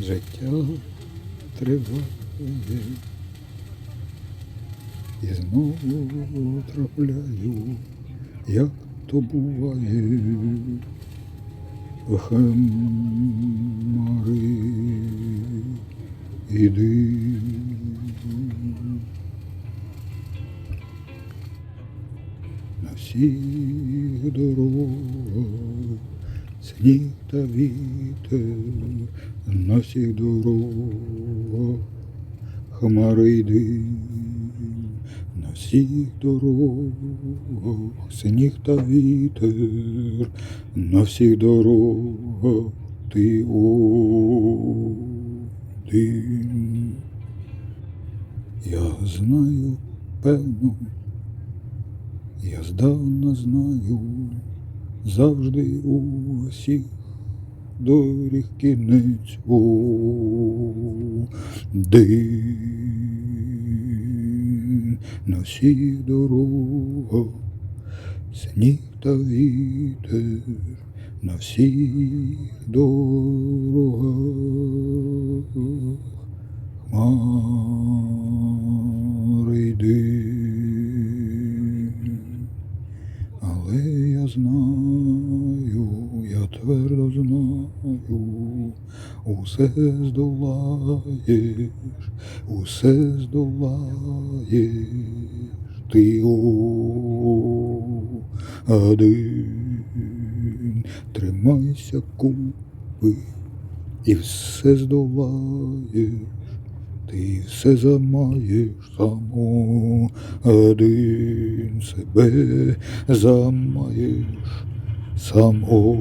життя. Триває. І знову трапляю, як то буває, в хмари. Іди. На всіх дорогах сніг та вітер, на всіх дорогах. Хмари й дим, на всіх дорогах. Сніг та вітер, на всіх дорогах. Ти один. Я знаю, певно, я здавна знаю, завжди у всіх доріг кінець один на всіх дорогах, сніг та вітер, на всіх дорогах хмари дим. Але я знаю, твердо знаю, усе здолаєш, усе здолаєш, ти один, тримайся купи. І все здолаєш. Ти все замаєш само, один себе замаєш само.